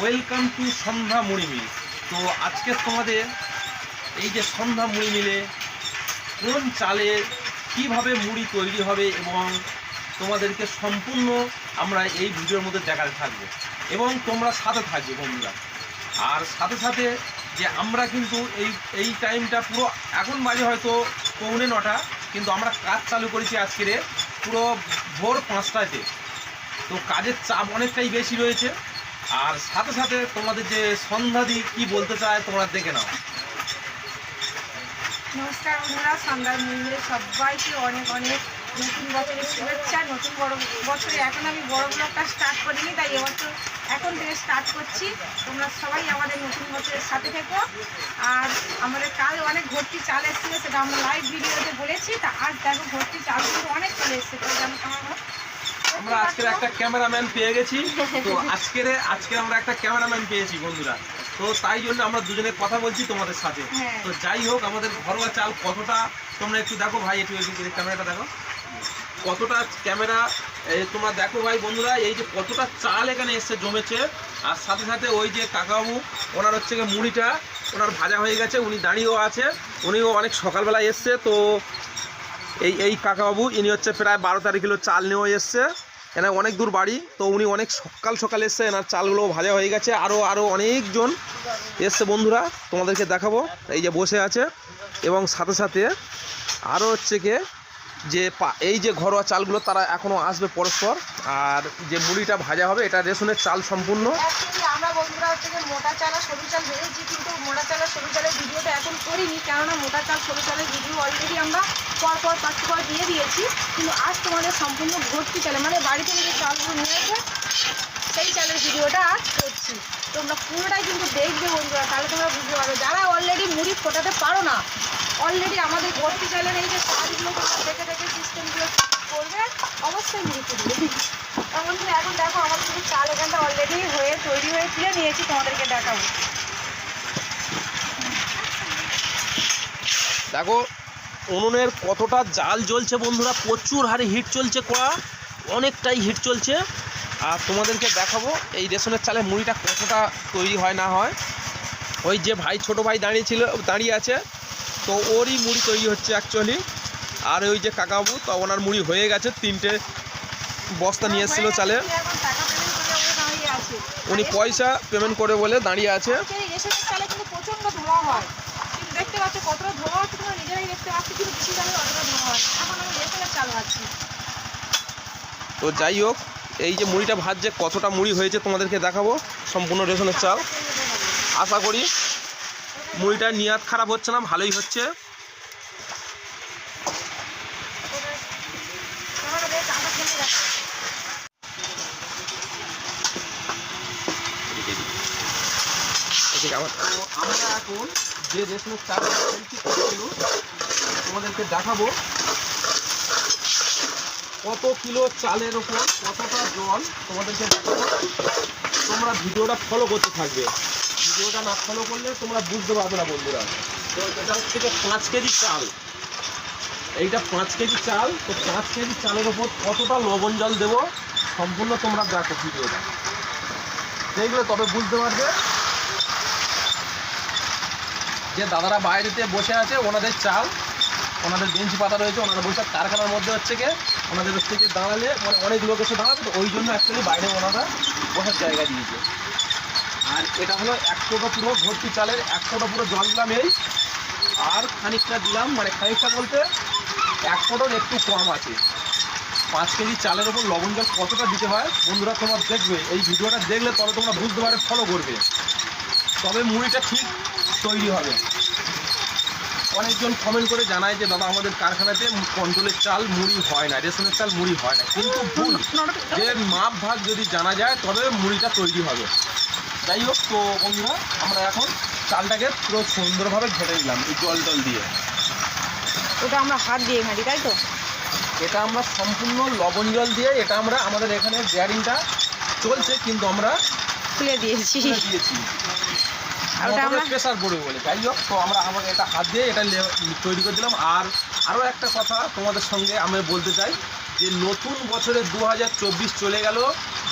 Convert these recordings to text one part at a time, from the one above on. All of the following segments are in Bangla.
ওয়েলকাম টু সন্ধ্যা মুড়ি মিল তো আজকে তোমাদের এই যে সন্ধ্যা মুড়ি মিলে কোন চালে কীভাবে মুড়ি তৈরি হবে এবং তোমাদেরকে সম্পূর্ণ আমরা এই ভিডিওর মধ্যে দেখাতে থাকব। এবং তোমরা সাথে থাকবে বন্ধুরা। আর সাথে সাথে যে আমরা কিন্তু এই এই টাইমটা পুরো, এখন বাজে হয়তো পৌনে নটা, কিন্তু আমরা কাজ চালু করেছি আজকের পুরো ভোর পাঁচটাতে। তো কাজের চাপ অনেকটাই বেশি রয়েছে। আর সাথে সাথে তোমাদের যে সন্ধ্যাদি কি বলতে চায় তোমরা দেখে নাও। নমস্কার বন্ধুরা, সন্ধ্যার মূল্যে সবাইকে অনেক অনেক নতুন বছরের শুভেচ্ছা, নতুন বড় বছরে এখন আমি বড় ব্লগটা স্টার্ট করিনি, তাই এবছর এখন থেকে স্টার্ট করছি। তোমরা সবাই আমাদের নতুন বছরের সাথে থেকো। আর আমাদের কাল অনেক ভর্তি চাল এসেছিল, সেটা আমরা লাইভ ভিডিওতে বলেছি। তা আজ দেখো ভর্তি চাল কিন্তু অনেক চলে এসছে তো যেমন আমার আমরা আজকের একটা ক্যামেরাম্যান পেয়ে গেছি। তো আজকের আজকে আমরা একটা ক্যামেরাম্যান পেয়েছি বন্ধুরা। তো তাই জন্য আমরা দুজনে কথা বলছি তোমাদের সাথে। হ্যাঁ। তো যাই হোক আমাদের ঘরোয়া চাল কতটা তোমরা একটু দেখো ভাই একটু ক্যামেরাটা দেখো। কতটা ক্যামেরা এই তোমরা দেখো ভাই বন্ধুরা এই যে কতটা চাল এখানে এসছে জমেছে। আর সাথে সাথে ওই যে কাকাবাবু ওনার হচ্ছে গিয়ে মুড়িটা ওনার ভাজা হয়ে গেছে উনি দাঁড়িয়েও আছে। উনিও অনেক সকালবেলা এসছে তো এই এই কাকাবাবু, ইনি হচ্ছে প্রায় বারো তারিখ কিলো চাল নিয়েও এসছে। এনার অনেক দূর বাড়ি, তো উনি অনেক সকাল সকাল এসছে। এনার চালগুলো ভাজা হয়ে গেছে। আরও আরও অনেকজন এসছে বন্ধুরা, তোমাদেরকে দেখাবো। এই যে বসে আছে, এবং সাথে সাথে আরও হচ্ছে গিয়ে যে এই যে ঘরোয়া চালগুলো তারা এখনও আসবে পরস্পর। আর যে মুড়িটা ভাজা হবে, এটা রেশনের চাল সম্পূর্ণ। বন্ধুরা, হচ্ছে যে মোটা চাল আর সরু চাল ভেবেছি কিন্তু মোটা চাল আর সরু চালের ভিডিওটা এখন করিনি, কেননা মোটা চাল সরু চালের ভিডিও অলরেডি আমরা পর পর পাঁচ পর দিয়ে দিয়েছি, কিন্তু আজ তোমাদের সম্পূর্ণ ভর্তি চালে মানে বাড়ি থেকে যে চালগুলো নিয়ে সেই চালের ভিডিওটা আজ করছি। তোমরা পুরোটাই কিন্তু দেখবে বন্ধুরা, তাহলে তোমরা বুঝতে পারবে। যারা অলরেডি মুড়ি ফোটাতে পারো না অলরেডি আমাদের ভর্তি চালের এই যে কাজগুলো তোমরা দেখে দেখে সিস্টেমগুলো করবে, অবশ্যই মুড়ি ফুটবে। এমন এখন দেখো আমার কিন্তু চাল অলরেডি হয়ে তৈরি হয়ে তুলে নিয়েছি তোমাদেরকে দেখাবো। দেখো উনুনের কতটা জাল জ্বলছে বন্ধুরা প্রচুর হারে হিট চলছে কড়া অনেকটাই হিট চলছে। আর তোমাদেরকে দেখাবো এই রেশনের চালে মুড়িটা কতটা তৈরি হয় না হয়। ওই যে ভাই ছোট ভাই দাঁড়িয়ে ছিল দাঁড়িয়ে আছে তো ওরই মুড়ি তৈরি হচ্ছে অ্যাকচুয়ালি আর ওই যে কাকাবু তো ওনার মুড়ি হয়ে গেছে তিনটে বস্তা নিয়ে এসেছিল চালে এখন টাকা পেমেন্ট করে ওরা দাঁড়িয়ে আছে উনি পয়সা পেমেন্ট করে বলে দাঁড়িয়ে আছে। আজকের এই রেশনের চালে কিন্তু প্রচণ্ড ধোঁয়া হয়। দেখতে পাচ্ছ কতটা ধোঁয়া হচ্ছে তোমরা নিজেরাই দেখতে পাচ্ছ কিন্তু বেশি চালে অতটা ধোঁয়া হয় এখন আমি রেশনের চাল ভাবছি তো যাই হোক এই যে মুড়িটা ভাত যে কতটা মুড়ি হয়েছে তোমাদেরকে দেখাবো সম্পূর্ণ রেশনের চাল। আশা করি মুড়িটা নিয়াত খারাপ হচ্ছে না ভালোই হচ্ছে ক্যামেরা বেশ আমরা খেলে রাখো এদিকে আমার- তো আমরা এখন যে ফেলছি কতগুলো তোমাদেরকে দেখাবো। কত কিলো চালের ওপর কতটা জল তোমাদেরকে দেখাবো। তোমরা ভিডিওটা ফলো করতে থাকবে। ভিডিওটা না ফলো করলে তোমরা বুঝতে পারবে না, বন্ধুরা। তো এটা হচ্ছে পাঁচ কেজি চাল। এইটা পাঁচ কেজি চাল। তো পাঁচ কেজি চালের ওপর কতটা লবণ জল দেবো, সম্পূর্ণ তোমরা দেখো ভিডিওটা। দেখলে তবে বুঝতে পারবে যে দাদারা বাইরেতে বসে আছে, ওনাদের চাল, ওনাদের বেঞ্চি পাতা রয়েছে, ওনারা বসে কারখানার মধ্যে হচ্ছে গিয়ে ওনাদের গিয়ে দাঁড়ালে মানে অনেক লোক এসে দাঁড়াবে, তো ওই জন্য অ্যাকচুয়ালি বাইরে ওনারা বসার জায়গা দিয়েছে। আর এটা হলো একশোটা পুরো ভর্তি চালের একশোটা পুরো জল দিলাম এই, আর খানিকটা দিলাম মানে খানিকটা বলতে একশোটার একটু কম আছে। পাঁচ কেজি চালের ওপর লবণ জল কতটা দিতে হয়, বন্ধুরা তোমার দেখবে, এই ভিডিওটা দেখলে তবে তোমরা বুঝতে পারে ফলো করবে। তবে মুড়িটা ঠিক তৈরি হবে। অনেকজন কমেন্ট করে জানায় যে দাদা আমাদের কারখানাতে কন্ট্রোলের চাল মুড়ি হয় না রেশনের চাল মুড়ি হয় না। কিন্তু ভুল যে মাপ ভাগ যদি জানা যায় তবে মুড়িটা তৈরি হবে। যাই হোক তো বন্ধুরা আমরা এখন চালটাকে পুরো সুন্দরভাবে ঘেটে নিলাম এই জল টল দিয়ে। ওটা আমরা হাত দিয়ে ঘাঁটি তাই তো? এটা আমরা সম্পূর্ণ লবণ জল দিয়ে এটা আমরা আমাদের এখানে বেয়ারিংটা চলছে কিন্তু আমরা খুলে দিয়েছি। তুলে দিয়েছি। আর ওটা আমরা প্রেসার পড়বে বলে। যাই হোক তো আমরা আমাকে এটা হাত দিয়ে এটা তৈরি করে দিলাম আর আরও একটা কথা তোমাদের সঙ্গে আমি বলতে চাই যে নতুন বছরে দু হাজার চব্বিশ চলে গেল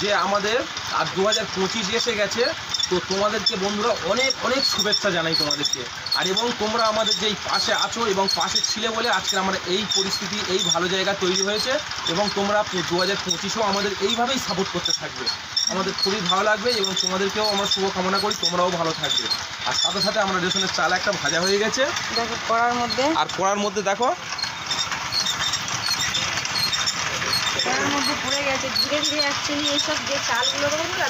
যে আমাদের আর দু হাজার পঁচিশ এসে গেছে তো তোমাদেরকে বন্ধুরা অনেক অনেক শুভেচ্ছা জানাই তোমাদেরকে। আর এবং তোমরা আমাদের যেই পাশে আছো এবং পাশে ছিলে বলে আজকে আমরা এই পরিস্থিতি এই ভালো জায়গা তৈরি হয়েছে এবং তোমরা দু হাজার পঁচিশেও আমাদের এইভাবেই সাপোর্ট করতে থাকবে। আমাদের খুবই ভালো লাগবে এবং তোমাদেরকেও আমরা শুভকামনা করি তোমরাও ভালো থাকবে। আর সাথে সাথে আমরা রেশনের চাল একটা ভাজা হয়ে গেছে। দেখো কড়ার মধ্যে। আর কড়ার মধ্যে দেখো। কড়ার মধ্যে পড়ে গেছে ধীরে ধীরে অ্যাকচুয়ালি এইসব যে চালগুলো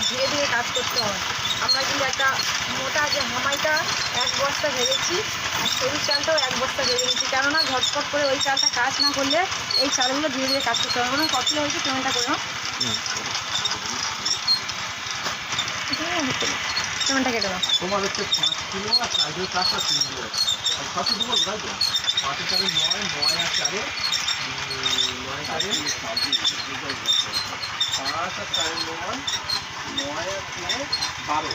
ধীরে ধীরে কাজ করতে হয় আমরা কিন্তু একটা মোটা যে হামাইটা এক বস্তা ভেজেছি আর সরু চালটাও এক বস্তা ভেজে কেননা ঝটপট করে ওই চালটা কাজ না করলে এই চালগুলো ধীরে ধীরে কাজ করতে হবে কত হয়েছে পেমেন্টটা করে কেটে দাও? তোমার হচ্ছে পাঁচ কিলো আর চারজের চারটা তিন কিলো। কত দেবো তাই তো? পাঁচের চারে নয় নয় আর চারে নয় চারে পাঁচ আর চারে নয় নয় আর নয় বারো।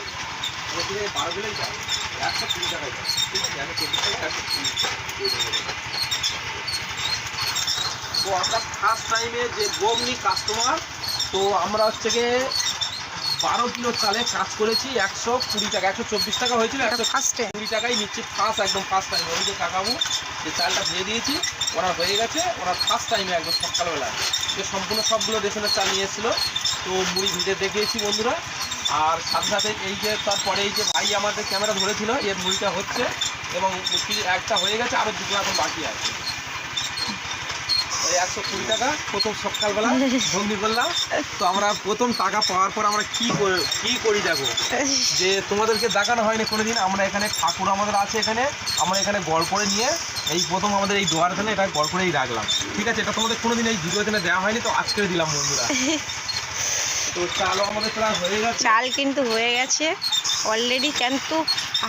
ওদিকে বারো গেলেই যায়? একশো কুড়ি টাকায় যায়। ঠিক আছে আমি চব্বিশ টাকা একশো কুড়ি তো আমরা ফার্স্ট টাইমে যে বমনি কাস্টমার তো আমরা হচ্ছে গিয়ে বারো কিলো চালে কাজ করেছি একশো কুড়ি টাকা একশো চব্বিশ টাকা হয়েছিল একশো ফার্স্টে কুড়ি টাকাই নিচ্ছি ফার্স্ট একদম ফার্স্ট টাইম ওই যে কাকাবু যে চালটা ভেজে দিয়েছি ওরা হয়ে গেছে ওরা ফার্স্ট টাইমে একদম সকালবেলা। যে সম্পূর্ণ সবগুলো রেশনের চাল নিয়ে এসেছিল তো মুড়ি ভিজে দেখিয়েছি বন্ধুরা। আর সাথে সাথে এই যে তারপরে এই যে ভাই আমাদের ক্যামেরা ধরেছিল এর মুড়িটা হচ্ছে এবং একটা হয়ে গেছে আরও দুটো এখন বাকি আছে। ওই একশো কুড়ি টাকা প্রথম সকালবেলা বন্দি করলাম তো আমরা প্রথম টাকা পাওয়ার পর আমরা কি করে কি করি দেখো? যে তোমাদেরকে দেখানো হয়নি কোনোদিন আমরা এখানে ঠাকুর আমাদের আছে এখানে আমরা এখানে গড় করে নিয়ে এই প্রথম আমাদের এই দোয়ার এখানে এটা গড় করেই রাখলাম। ঠিক আছে এটা তোমাদের কোনোদিন এই ভিডিও এখানে দেওয়া হয়নি তো আজকে দিলাম বন্ধুরা। তো চালও আমাদের প্রায় হয়ে গেছে। চাল কিন্তু হয়ে গেছে। অলরেডি কিন্তু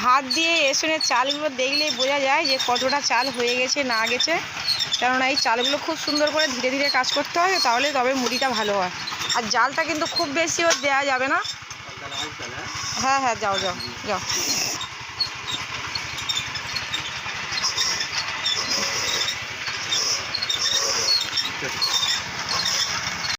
হাত দিয়ে রেশনের চালগুলো দেখলেই বোঝা যায় যে কতটা চাল হয়ে গেছে না গেছে। কেননা এই চালগুলো খুব সুন্দর করে ধীরে ধীরে কাজ করতে হয়, তাহলে তবে মুড়িটা ভালো হয়। আর জালটা কিন্তু খুব বেশি ওর দেওয়া যাবে না। হ্যাঁ হ্যাঁ যাও যাও যাও।